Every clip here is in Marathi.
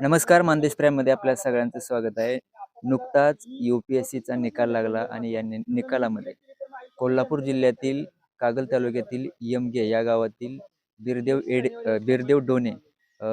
नमस्कार मानदेश प्राईममध्ये आपल्या सगळ्यांचं स्वागत आहे. नुकताच यू पी एस सीचा निकाल लागला आणि या निकालामध्ये कोल्हापूर जिल्ह्यातील कागल तालुक्यातील यमगे या गावातील बिरदेव एड बिरदेव डोने अ,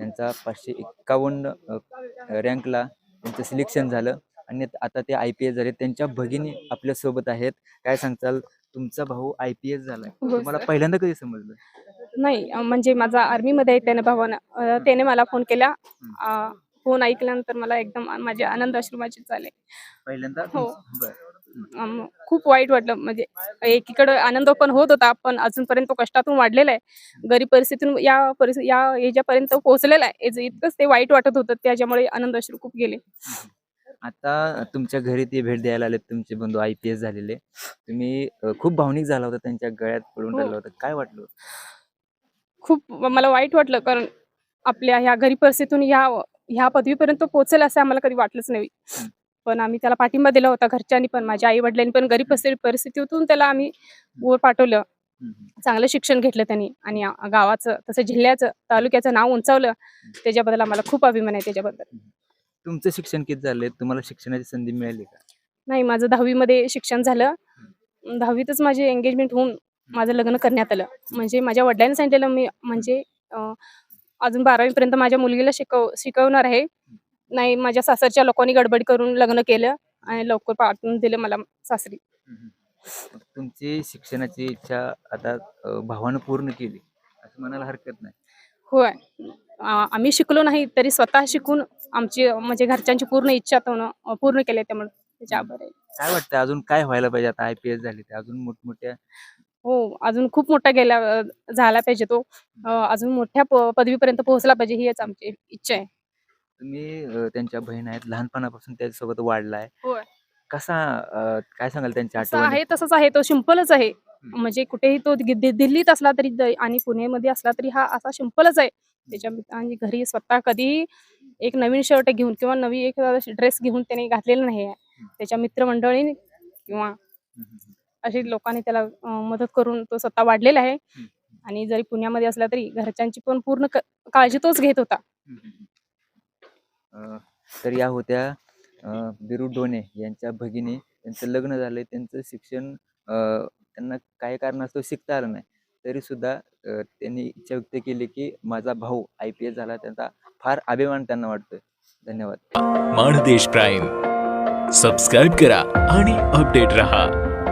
यांचा पाचशे एक्कावन्न रँकला त्यांचं सिलेक्शन झालं आणि आता ते आय पी एस झाले. त्यांच्या भगिनी आपल्यासोबत आहेत. काय सांगताल? तुमचा भाऊ आय पी एस झालाय. हो, तुम्हाला. पहिल्यांदा कधी समजलं? नाही म्हणजे माझा आर्मीमध्ये आहे त्याने भावानं त्याने मला फोन केला. फोन ऐकल्यानंतर मला एकदम माझे आनंद अश्रुमाचे झाले. पहिल्यांदा हो. खूप वाईट वाटलं. म्हणजे एकीकडे आनंद पण होत होता पण अजूनपर्यंत तो कष्टातून वाढलेला आहे. गरीब परिस्थितीतून या परिस्थिती या याच्यापर्यंत पोहोचलेला आहे. याचं इतकंच ते वाईट वाटत होतं त्याच्यामुळे आनंद अश्रू खूप गेले. आता तुमच्या घरी ते भेट द्यायला आले तुमचे बंधू आय पी एस झालेले. तुम्ही अ, खूप भावनिक झाला होता त्यांच्या गळ्यात पडून हो. राहिला होता. काय वाटलं? खूप मला वाईट वाटलं कारण आपल्या ह्या गरीब परिस्थितीतून ह्या ह्या पदवीपर्यंत पोहोचेल असं आम्हाला कधी वाटलंच नाही. पण आम्ही त्याला पाठिंबा दिला होता घरच्यांनी पण माझ्या आई वडिलांनी पण गरीब परिस्थिती परिस्थितीतून त्याला आम्ही वर पाठवलं. चांगलं शिक्षण घेतलं त्यांनी आणि गावाचं तसं जिल्ह्याचं तालुक्याचं नाव उंचावलं. त्याच्याबद्दल आम्हाला खूप अभिमान आहे त्याच्याबद्दल. तुमचं शिक्षण किती झाले तुम्हाला शिक्षणाची संधी मिळाली का? नाही माझं दहावीमध्ये शिक्षण झालं. दहावीतच माझे एंगेजमेंट होऊन माझं लग्न करण्यात आलं. म्हणजे माझ्या वडिलांनी सांगितलेलं मी म्हणजे अजून बारावीपर्यंत माझ्या मुलगीला शिकव शिकवणार आहे. नाही माझ्या सासरच्या लोकांनी गडबड करून लग्न केलं आणि लवकर पाठवून दिलं मला सासरी. तुमची शिक्षणाची इच्छा आता भावानं पूर्ण केली. असं म्हणायला हरकत नाही. होय. आम्ही शिकलो नाही तरी स्वतः शिकून आमची म्हणजे घरच्यांची पूर्ण इच्छा पूर्ण केली त्यामुळे. त्याच्या आभार आहे काय वाटतं अजून काय व्हायला पाहिजे? आता आय पी एस झाले अजून मोठमोठ्या हो अजून खूप मोठा गेला झाला पाहिजे तो. अजून मोठ्या पदवीपर्यंत पोहोचला पाहिजे हीच आमची इच्छा आहे. तुम्ही त्यांच्या बहीण आहेत लहानपणापासून त्याच्यासोबत वाढलाय. कसा काय सांगाल त्यांच्या आहे तसंच आहे तो सिंपलच आहे. म्हणजे कुठेही तो दिल्लीत असला तरी आणि पुणेमध्ये असला तरी हा असा सिंपलच आहे. त्याच्या आणि घरी स्वतः कधीही एक नवीन शर्ट घेऊन किंवा नवी एक ड्रेस घेऊन त्याने घातलेला नाही आहे. त्याच्या मित्रमंडळीने किंवा अशी लोकांनी त्याला मदत करून तो स्वतः वाढलेला आहे. आणि जरी पुण्यामध्ये असला तरी घरच्यांची पण पूर्ण काळजी तोच घेत होता. तर या होत्या बिरू डोने यांच्या भगिनी. त्यांचं लग्न झालंय त्यांचं शिक्षण त्यांना काही कारणास्तव शिकता आलं नाही. तरी सुद्धा त्यांनी इच्छा व्यक्त केली की माझा भाऊ आय पी एस झाला त्यांचा फार अभिमान त्यांना वाटतोय. धन्यवाद. माणदेश प्राईम. सबस्क्राईब करा आणि अपडेट रहा.